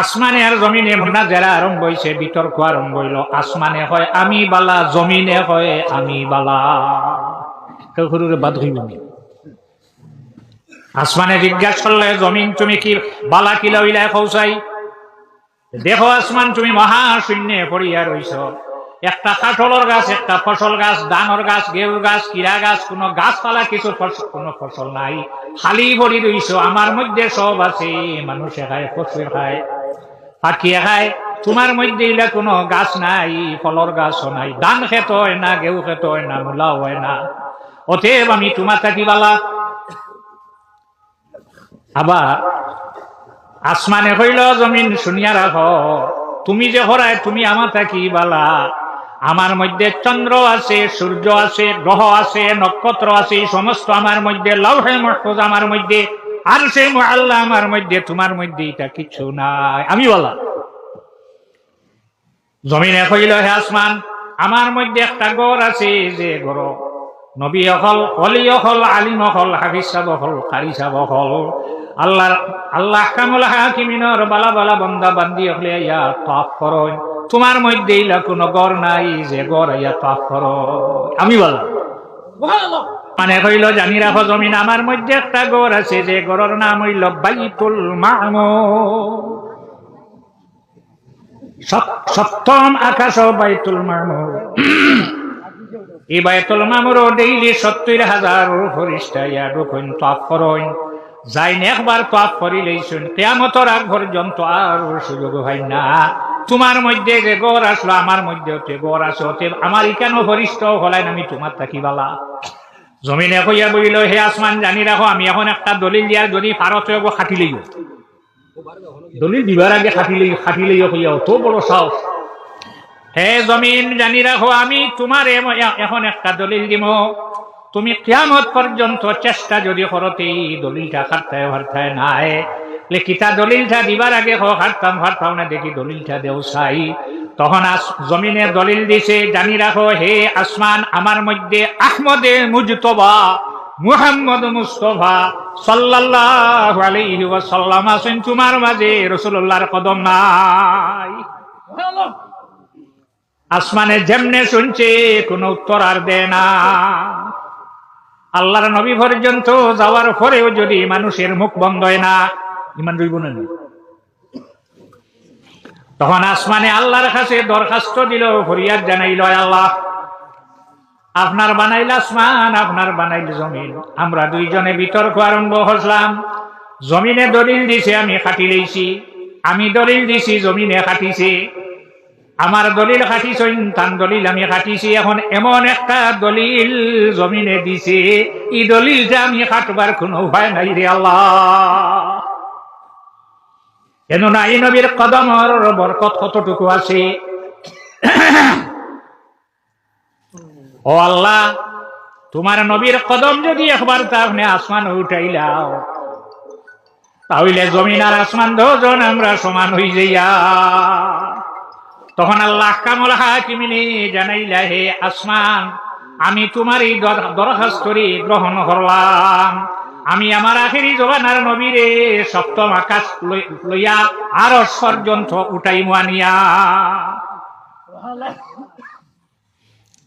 আসমানে আর জমিনে মনা যারা আরম্ভ হয়েছে বিতর্ক আরম্ভ হইল। আসমানে হয় আমি বালা, জমিনে হয় আমি বালা। সৰুৰে বাদ হইব নি। আসমানে জিজ্ঞাসা করলে, জমিন তুমি কি বালা কিলা উইলাই কৌসাই দেখো আসমান, তুমি মহা শূন্যে পড়িয়া রইছ। একটা কাঠলের গাছ, একটা ফসল গাছ ধানের গাছ গেউর গাছ কিরা গাছ, কোনো গাছপালা কিছু কোনো ফসল নাই। খালি ভরি রইছ, আমার মধ্যে সব আছে, মানুষে খায় পশু খায়, পাখিয়ে খায়। তোমার মধ্যে ইলা কোনো গাছ নাই ফলর গাছও নাই, ধান খেত হয় না, গেউ খেত হয় না মূলাও হয় না। অতএব আমি তোমার থাকিবালা আবার আসমানে হইল জমিন, শুনিয়া রাখ, তুমি যে হরায়, তুমি আমার থাকি বালা। আমার মধ্যে চন্দ্র আছে, সূর্য আছে, গ্রহ আছে, নক্ষত্র আছে সমস্ত আমার মধ্যে লৌহে মহফুজ আমার মধ্যে আর সে আল্লাহ আমার মধ্যে, তোমার মধ্যে এটা কিছু নাই। আমি বলা জমিনে কইল হে আসমান, আমার মধ্যে একটা গড় আছে, যে গড় নবী অকল অলি অকল আলিম অকল হাফিজ সাহ অকল কারি সাহ অকল আল্লাহ আল্লাহ কামল হাকিমিনর বালা বালা বন্দা বান্দি অকলে ইয়া তাপ করো তোমার মধ্যে ইলা কোনো গড় নাই যে গড় ইয়া তাপ করো। আমি বললাম মানে কইল জানি রাখো জমিন আমার মধ্যে একটা গড় আছে যে গড়ের নাম হইল বাইতুল সপ- সপ্তম আকাশ বাইতুল মামুর এই বাইতুল মামুর ডেইলি সত্তর হাজার ফরিস্তা ইয়া ঢুকুন তাপ করইন। যাই একবার তাপ করিলেইছুন কেয়ামতর আগ পর্যন্ত আর সুযোগ হয় না। তোমার মধ্যে যে গড় আসলো, আমার মধ্যে ওতে গড় আছে ওতে আমার ইকানো ফরিস্ত হলাইন আমি তোমার থাকিবালা? জমিনে কইয়া বলিল, হে আসমান, জানি রাখো, আমি এখন একটা দলিল দিয়ার যদি ফারত হইব, খাটি লইব দলিল দিবার আগে খাটি লই খাটি লইয়া কইয়া, অত বড় সাহস। হে জমিন, জানি রাখো, আমি তোমার এখন একটা দলিল দিব তুমি কিয়ামত পর্যন্ত চেষ্টা যদি করতে এই দলিলটা খাটতায় ভারতায় নাই। লেখিতা দলিলটা দিবার আগে হারতাম হারতাম না দেখি দলিলটা দেও চাই। তখন জমিনে দলিল দিছে জানি রাখো হে আসমান আমার মধ্যে আহমদে মুজতবা মুহাম্মদ মুস্তফা সাল্লাল্লাহু আলাইহি ওয়াসাল্লাম আছেন তোমার মাঝে রাসূলুল্লাহর কদম নাই। আসমানে যেমনে শুনছে কোনো উত্তর আর দেয় না। আল্লাহর নবী পর্যন্ত যাওয়ার পরেও যদি মানুষের মুখ বন্ধ হয় না, ইমান রইব না। তখন আসমানে আল্লাহর কাছে দরখাস্ত দিল, ফরিয়াদ জানাইল আল্লাহ, আপনার বানাইল আসমান, আপনার বানাইল জমিন। আমরা দুইজনে বিতর্ক আরম্ভ হসলাম জমিনে দলিল দিছে, আমি খাটি লইছি। আমি দলিল দিছি, জমিনে খাটিছে। আমার দলিল খাটিছইন তান দলিল আমি খাটিছি। এখন এমন একটা দলিল জমিনে দিছে, এই দলিলটা আমি খাটবার কোনো উপায় নাই রে আল্লাহ। কেননা এই নবীর কদমর বরকত কতটুকু আছে? ও আল্লাহ, তোমার নবীর কদম যদি একবার তাহলে আসমান উঠাইলাও তাহলে জমিন আর আসমান দুজন আমরা সমান হই যাইয়া তখন আল্লাহ কামল হাকিমিনে জানাইলা, হে আসমান, আমি তোমার এই দর- দরখাস্তরি গ্রহণ করলাম। আমি আমার আখেরি জবানার নবীরে সপ্তম আকাশ লই- লইয়া আরও পর্যন্ত উঠাই মানিয়া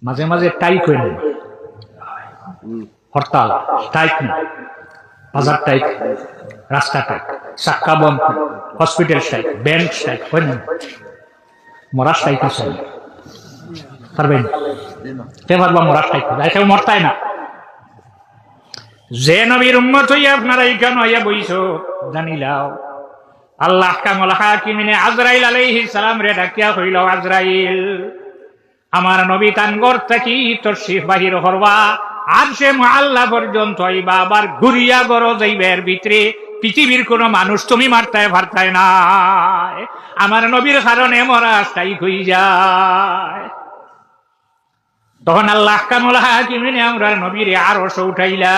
মাঝে মাঝে হয়ে নেই হরতাল টাইট না। বাজার টাইট রাস্তা টাইট চাক্কা বন্ধ, হসপিটাল টাইট ব্যাংক টাইট হয় মরা স্থায়িত্ব চাই। পারবেন? কে পারবা মরা স্থায়িত্ব যাই কেউ মরতাই না। যে নবীর উম্মত হইয়া আপনারা হইয়া জানিলাও আল্লাহ কামল আজরাইল সালাম রে ডাকিয়া কইল, আজরাইল, আমার নবী তান গড় থাকি তোর শিখ বাহির হরবা। আর সে আল্লাহ পর্যন্ত হইবা আবার ঘুরিয়া গড় যাইবের ভিতরে পৃথিবীর কোন মানুষ তুমি মারতায় ভারতায় না আমার নবীর কারণে মরা স্থায়ী হয়ে যায়। তখন আল্লাহ কামলা হাকিমিনে আমরা নবীর আরও উঠাইলা।